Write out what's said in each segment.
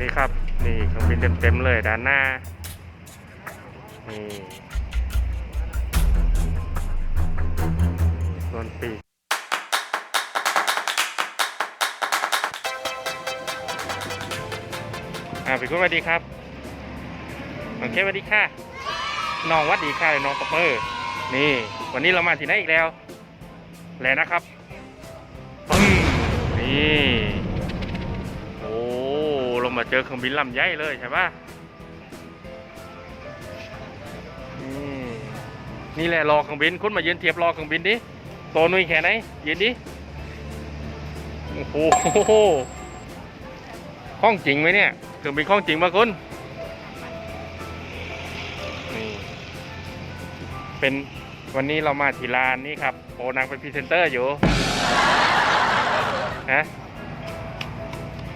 นี่ครับ นี่เครื่องบินเต็มๆเลยด้านหน้า นี่ส่วนปีกอ่าพี่คุณสวัสดีครับน้องเคสสวัสดีค่ะ น้องวัดดีค่ะน้องปอเปอร์นี่ วันนี้เรามาที่ไหนอีกแล้ว แล้วนะครับปึ้งนี่ มาเจอเครื่องบินลำใหญ่เลยใช่ปะนี่นี่แหละรอเครื่องบินคุณมายืนเทียบรอเครื่องบินดิโตหนุ่ยแค่ไหนยืนดิโอ้โหข้องจริงไหมเนี่ยเครื่องบินข้องจริงปะคุณนี่เป็นวันนี้เรามาที่ร้านนี้ครับโอนางเป็นพรีเซนเตอร์อยู่ฮะ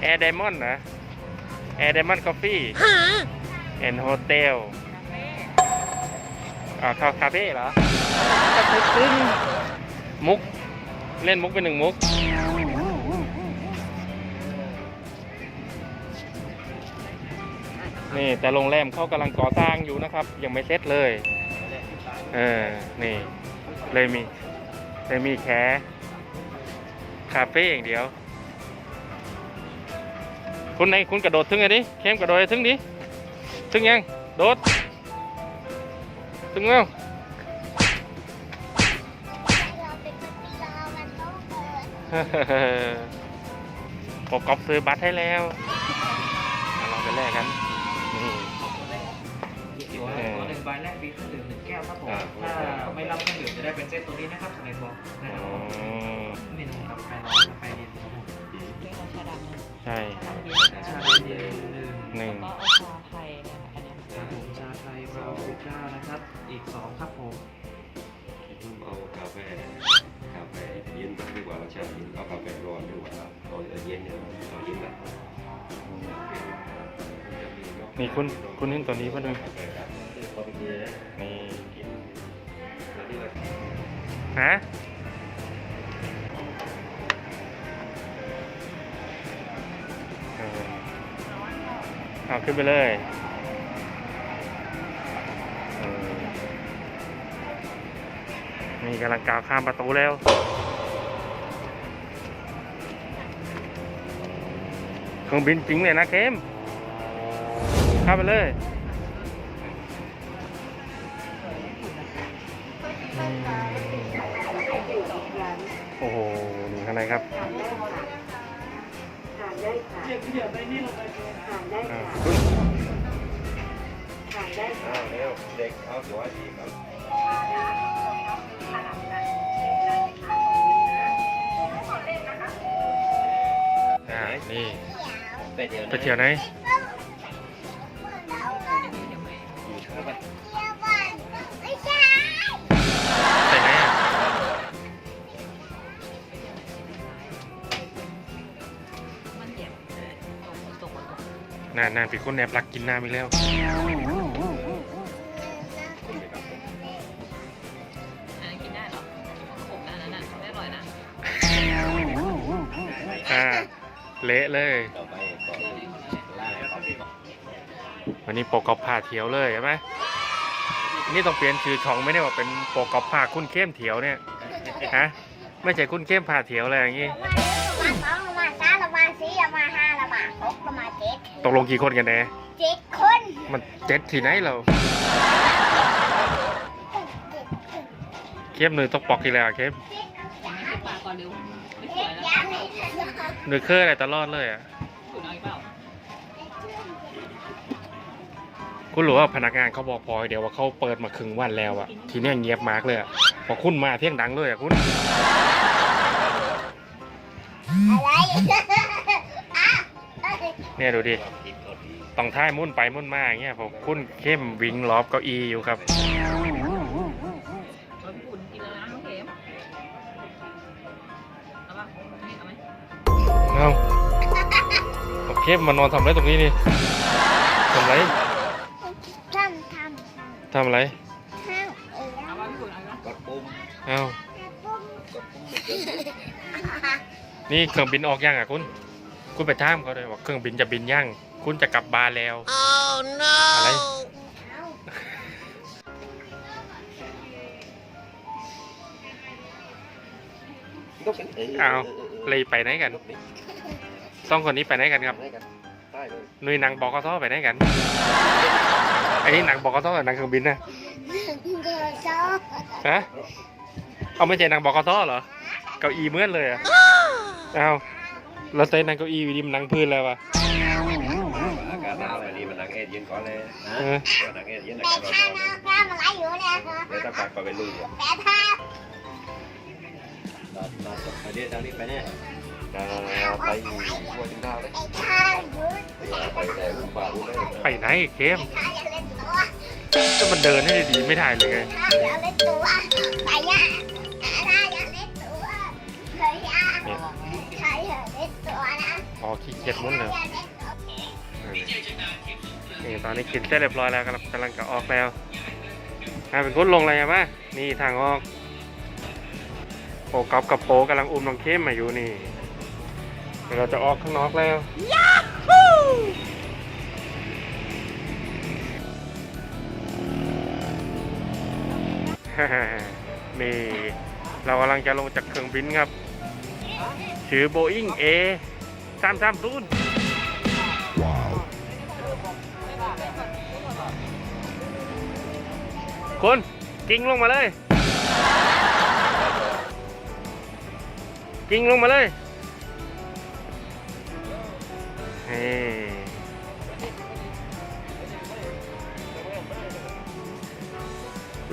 แอร์ไดมอนด์นะ แอร์ไดมอนด์กาแฟแอนโฮเทลอ่าคาคาเฟ่เหรอตึ้งมุก เล่นมุกเป็นหนึ่งมุก นี่แต่โรงแรมเขากำลังก่อสร้างอยู่นะครับ ยังไม่เสร็จเลย เออ นี่ เลยมี เลยมีแค่คาเฟ่อย่างเดียว คุณไหนคุณกระโดดถึงไงดิเข้มกระโดดให้ถึงดิถึงยังโดดถึงแล้วปกกอบซื้อบัตรให้แล้วมาลองไปแลกกันนี่ตัวตัวหนึ่งใบแรกฟรีเครื่องดื่มหนึ่งแก้วครับผมอ่าถ้าไม่รับเครื่องดื่มจะได้เป็นเซตตัวนี้นะครับสมัยบอก ใช้เย็เอากาแฟร้อนดีกว่าเอาเย็นเนี่ยเอาเย็นนะนี่คุณคุณเห็นตัวนี้ป่ะนึงกาแฟครับพอไปกินนี่กินแล้วนี่ก็ฮะเอาขึ้นไปเลยนี่กำลังก้าวข้ามประตูแล้ว ครื่องบินจริงเลยนะเข้มเข้าไปเลยโอ้โหนี่ข้างในครับเร็วเด็กเอาตัวดีครับนี่ ไปเดี๋ยวไปเที่ยวไหนอยู่ข้างบ้านไปไหนอะมันเจ็บตกตกตกนานนานปีคนแนบรักกินน้ำอีกแล้ว อันนี้กินได้เหรอผมอันนั้นน่ะไม่อร่อยนะ อ่า เละเลย ต่อไป วันนี้โปรกอบผ่าเถียวเลยใช่ไหมนี่ต้องเปลี่ยนชื่อช่องไม่ได้ว่าเป็นโปรกอบผ่าคุณเข้มเถียวเนี่ยฮะไม่ใช่คุณเข้มผ่าเถียวอะไรอย่างงี้ละมาสองละมาสามละมาสี่ละมาห้าละมาหกละมาเจ็ดตกลงกี่คนกันแน่เจ็ดคนมันเจ็ดที่ไหนเราเข้มหนึ่งต้องปอกกี่แล้วอะเข้มไม่ใช่ปากก่อนเร็วไม่สเจ็วยดแล้วยามนี่หนึ่งเคยอะไรตลอดเลยอะ คุณรู้ว่าพนักงานเขาบอกพอเดี๋ยวว่าเขาเปิดมาครึ่งวันแล้วอะทีเนี้ยเงียบมากเลยอะพอคุณมาเที่ยงดังเลยอะคุณ อะไรอะเอ้ยเนี่ยดูดิต้องท้ายมุ่นไปมุ่นมาอย่างเงี้ยผมคุณเข้มวิ่งรอบเก้าอี้อยู่ครับเอาพี่อุ่นกินแล้วนะน้องเข็มเอาป่ะนี่เอาไหมเอาเอาเข้มมานอนทำอะไรตรงนี้นี่ทำไร ทำอะไรทำเอ๋เอาป่ะพี่อุ่นเอาป่ะกดปุ่มเอากดปุ่มไม่เกินนี่เครื่องบินออกยังอะคุณยคุณไปถามเขาเลยว่าเครื่องบินจะบินยัง คุณจะกลับบ้านแล้วอะไรเอาเลยไปไหนกันสองคนนี้ไปไหนกันครับได้เลยหนุยหนังบอกกท้อไปไหนกัน ไอ้นี่หนังบอกกท้อหนังเครื่องบินนะเดี๋ยวจะฮะเอาไม่ใช่หนังบอกกท้อเหรอเก้าอี้เหมือนเลยอะเอาเราเต้นหนังเก้าอี้วิดีมันหนังพื้นแล้ววะอากาศหนาวแบบนี้มันนังเอ็ดเย็นก่อนเลย นะเออนังเอ็ดเย็นอาแต่กาศร้อนถ้าน้ำน้ำอะไรอยู่เนี่ยค่ะเดี๋ยวถ้าปักก็ไปลุยอะแต่ถ้าไปเดี๋ยวทางนี้ไปเนี่ยไปอยู่หัวจิงดาวเลยไอ้ถ้าอยู่ไปแต่ลุงป่าลุงได้ไปไหนเกมถ้าอย่าเล่นตัวจะมันเดินให้ดีๆไม่ได้เลยไงถ้าอย่าเล่นตัวไปย่าถ้าอย่าเล่นตัวเฮ้ยย่าถ้าอย่าเล่นตัวนะอ๋อขี้เกียจมุ้นเลยอย่าเล่นตัวนี่ตอนนี้กินเสร็จเรียบร้อยแล้วกำลังกำลังจะออกแล้วอ่าเป็นคนลงอะไรอะมะนี่ทางออกโปกับกับโปกำลังอุ้มน้องเข้มมาอยู่นี่ เดี๋ยวเราจะออกข้างนอกแล้วฮ่าฮ่าฮ่านี่เรากำลังจะลงจากเครื่องบินครับชื่อ Boeing A 3 3 0คุณกิ้งลงมาเลยกิ้งลงมาเลย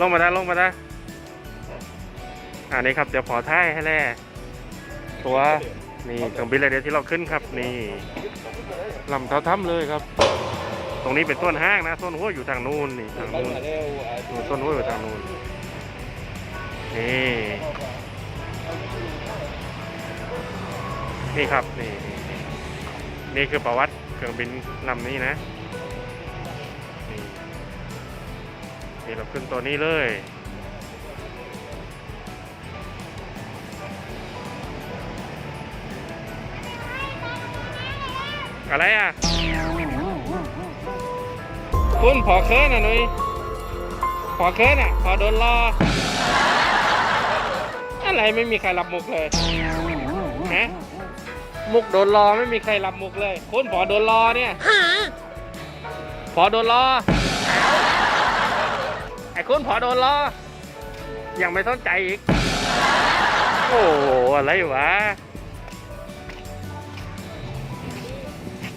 ลงมาได้ลงมาได้อันนี้ครับเดี๋ยวขอท้ายให้แล่ตัวนี่เครื่องบินเลยเดียวที่เราขึ้นครับ นี่ลำเท้าถ้ำเลยครับ ตรงนี้เป็นต้นห้างนะต้นหัวอยู่ทางนู้นนี่ทางนู้นต้นหัวอยู่ทางนู้นนี่นี่ครับนี่นี่นี่นี่คือประวัติเครื่องบินลำนี้นะ นี่เราขึ้นตัวนี้เลยอะไรอะ คุณพอเคินอะหนุยพอเคินอะพอโดนรอ อะไรไม่มีใครรับมุกเลยฮะมุกโดนรอไม่มีใครรับมุกเลย คุณพอโดนรอเนี่ยพอโดนรอไอ้คุณพอโดนรอยังไม่สนใจอีก โอ้โหอะไรวะ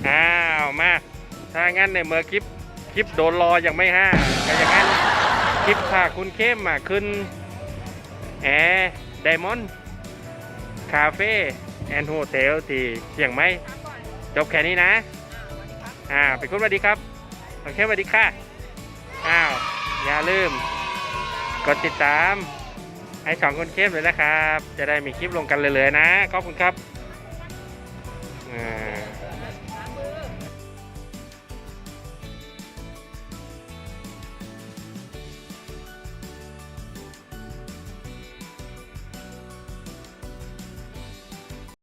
อ้าวมา ถ้างั้นในเมื่อคลิปคลิปโดนรอยังไม่ห้าก็อย่างนั้นคลิปพาคุณเข้มมาขึ้นแอร์ไดมอนด์คาเฟ่แอนด์โฮเทลที่เชียงใหม่จบแค่นี้นะ อ่าเป็นคุณสวัสดีครับโอเคสวัสดีค่ะ อ้าว อย่าลืม กดติดตามให้สองคนเข้มเลยนะครับ จะได้มีคลิปลงกันเลยๆนะ ขอบคุณครับอ่า